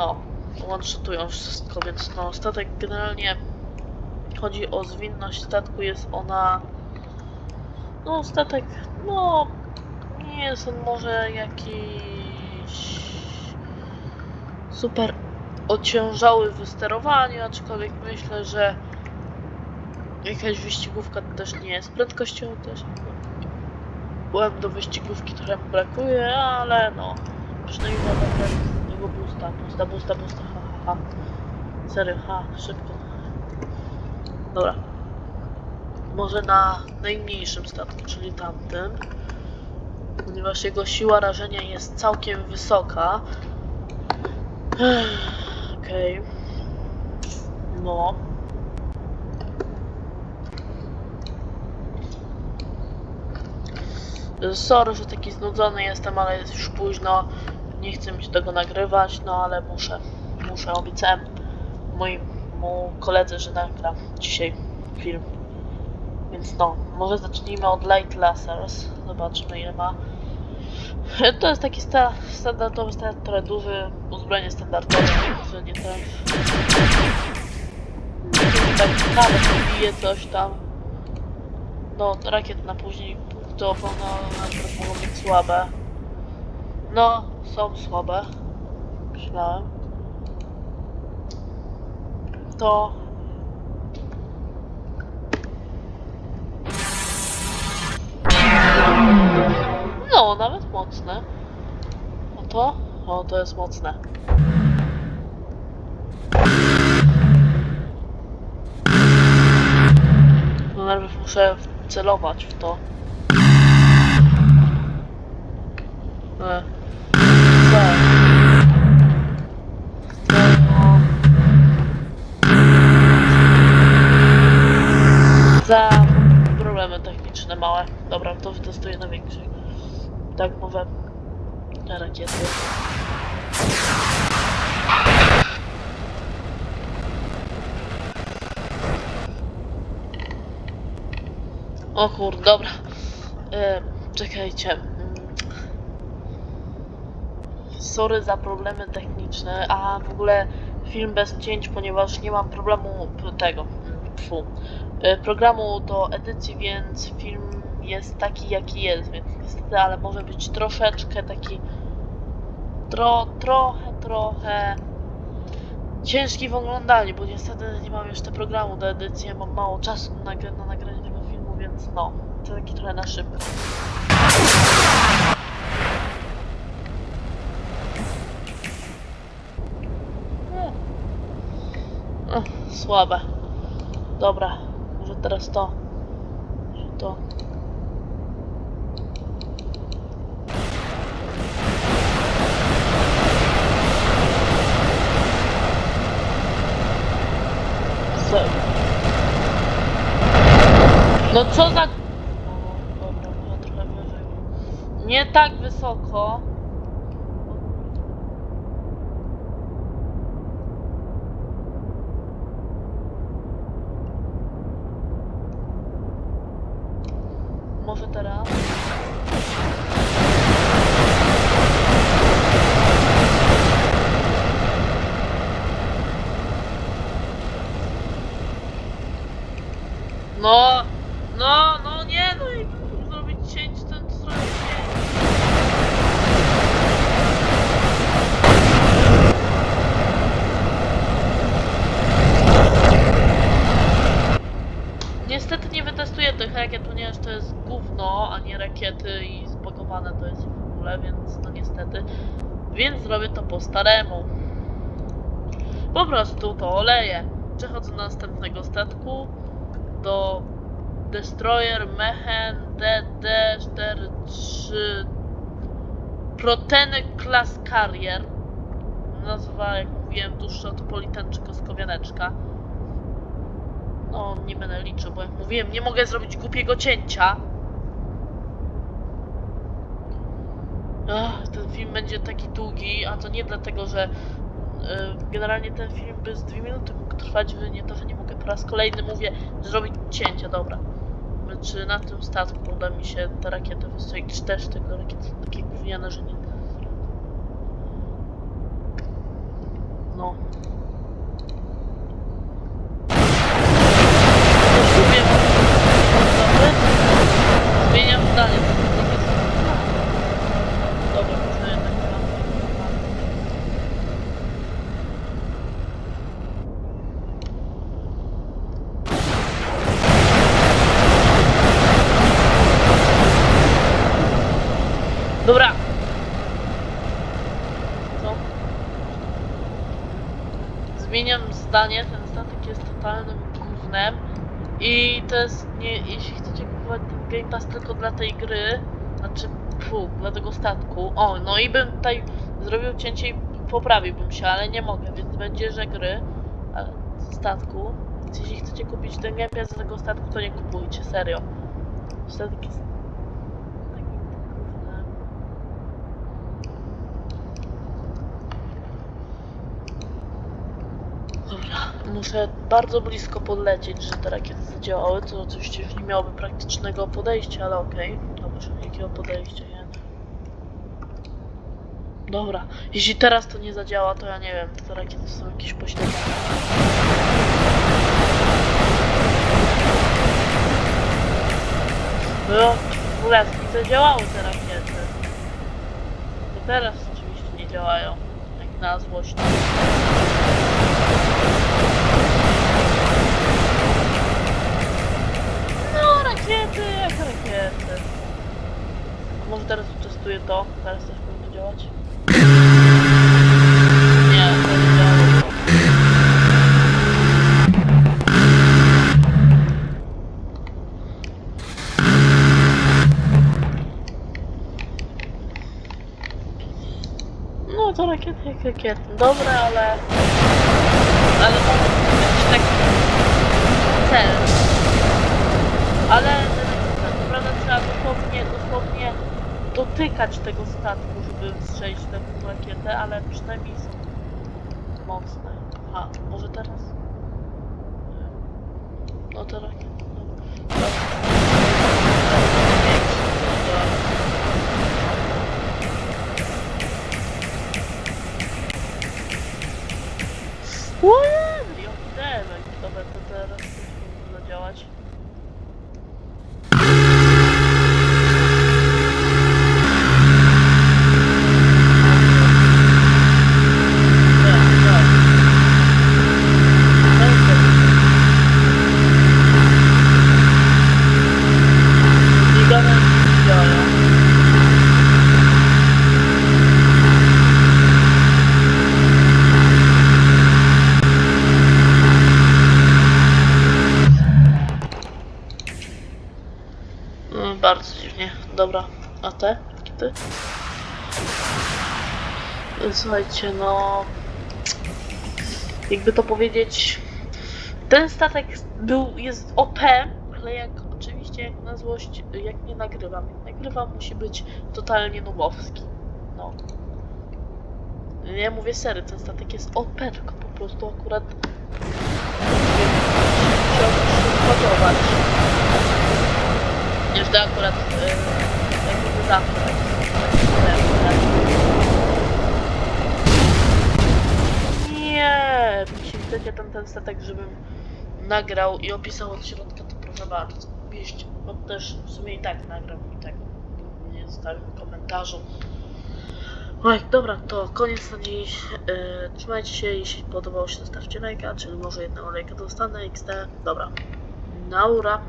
no, one-shotują wszystko, więc no, statek generalnie chodzi o zwinność statku, jest ona, no, statek, no, nie jest on może jakiś super ociężały w sterowaniu, aczkolwiek myślę, że jakaś wyścigówka też nie jest. Prędkością też byłem do wyścigówki trochę brakuje, ale no, przynajmniej trochę tego boosta, boosta, boosta, boosta, ha, ha, ha. Serio, ha, szybko. Dobra. Może na najmniejszym statku, czyli tamtym, ponieważ jego siła rażenia jest całkiem wysoka. Okej. No. Sorry, że taki znudzony jestem, ale jest już późno. Nie chcę mi się tego nagrywać, no ale muszę. Muszę, obiecałem mojemu koledze, że nagram dzisiaj film. Więc no, może zacznijmy od Light Lasers. Zobaczmy ile ma. To jest taki sta standardowy, sta trochę duży, uzbrojenie standardowe, że nie ten... Tak nawet bije coś tam. No, rakiet na później na przykład mogą być słabe. No, są słabe. Myślałem. To... No, nawet mocne. A to? O, to jest mocne. No najpierw muszę celować w to. E. Tak mówię. Na rakiety. O kur, dobra. E, czekajcie. Mm. Sorry za problemy techniczne, a w ogóle film bez cięć, ponieważ nie mam problemu tego. mm, Fu. e, Programu do edycji, więc film jest taki jaki jest, więc niestety, ale może być troszeczkę taki tro, trochę, trochę ciężki w oglądaniu, bo niestety nie mam jeszcze programu do edycji, ja mam mało czasu na, na nagranie tego filmu, więc no, to taki trochę na szybko. Ech, słabe. Dobra, może teraz to. Może To. Co? No co za... Nie tak wysoko. Może teraz? No, no, no nie, no i zrobić cięć, ten zrobić cięć. Niestety nie wytestuję tych rakiet, ponieważ to jest gówno, a nie rakiety to jest w ogóle, więc no niestety. Więc zrobię to po staremu. Po prostu to oleję. Przechodzę do następnego statku. Do Destroyer Mehen DD43 Proteny Class Carrier. Nazwa, jak mówiłem, dłuższa od Politan czy Koskowianeczka. No, nie będę liczył, bo jak mówiłem, nie mogę zrobić głupiego cięcia. Ach, ten film będzie taki długi, a to nie dlatego, że y, generalnie ten film by z 2 minuty mógł trwać, nie to, że nie mogę po raz kolejny mówię zrobić cięcia, dobra. Czy na tym statku uda mi się te rakiety wystrzelić, czy też tego rakiety takie gówniane, że nie... Dobra. Co? Zmieniam zdanie. Ten statek jest totalnym gównem. I to jest nie. Jeśli chcecie kupować ten Game Pass tylko dla tej gry, znaczy pu, dla tego statku. O, no i bym tutaj zrobił cięcie i poprawiłbym się, ale nie mogę, więc będzie, że gry ale statku. Więc jeśli chcecie kupić ten Game Pass z tego statku, to nie kupujcie, serio. Statek jest muszę bardzo blisko podlecieć, że te rakiety zadziałały, co oczywiście już nie miałoby praktycznego podejścia, ale okej. Dobrze, jakiego podejścia, nie. Dobra, jeśli teraz to nie zadziała, to ja nie wiem, te rakiety są jakieś pośledzone. No, w ogóle nie zadziałały te rakiety. To teraz oczywiście nie działają, jak na złość. No, rakiety, jak rakiety. A może teraz testuję to? Teraz też powinno działać? To nie działa. No rakiety jak rakiety. Dobre. Ale dotykać tego statku, żeby strzelić tę rakietę, ale przynajmniej są mocne. A, może teraz? No to rakiety. Dobra. Ładnie, okidemek. Dobra, to teraz też powinno zadziałać. Tak, tak. Gigane działają. No, bardzo dziwnie. Dobra, a te? Ty? Słuchajcie, no... Jakby to powiedzieć... Ten statek był, jest OP, ale jak oczywiście jak na złość, jak nie nagrywam. Jak nagrywam musi być totalnie nubowski. No. Ja mówię sery, ten statek jest OP, tylko po prostu akurat... Musiał się podobać. Już to akurat Nie, jeśli chcecie ten, ten statek, żebym nagrał i opisał od środka, to proszę bardzo. Piszcie, bo też w sumie i tak nagram i tak nie zostawił komentarzu. Oj, dobra, to koniec na dziś. Yy, trzymajcie się, jeśli podobało się, zostawcie lajka, czyli może jednego lajka dostanę, XD. Dobra, naura.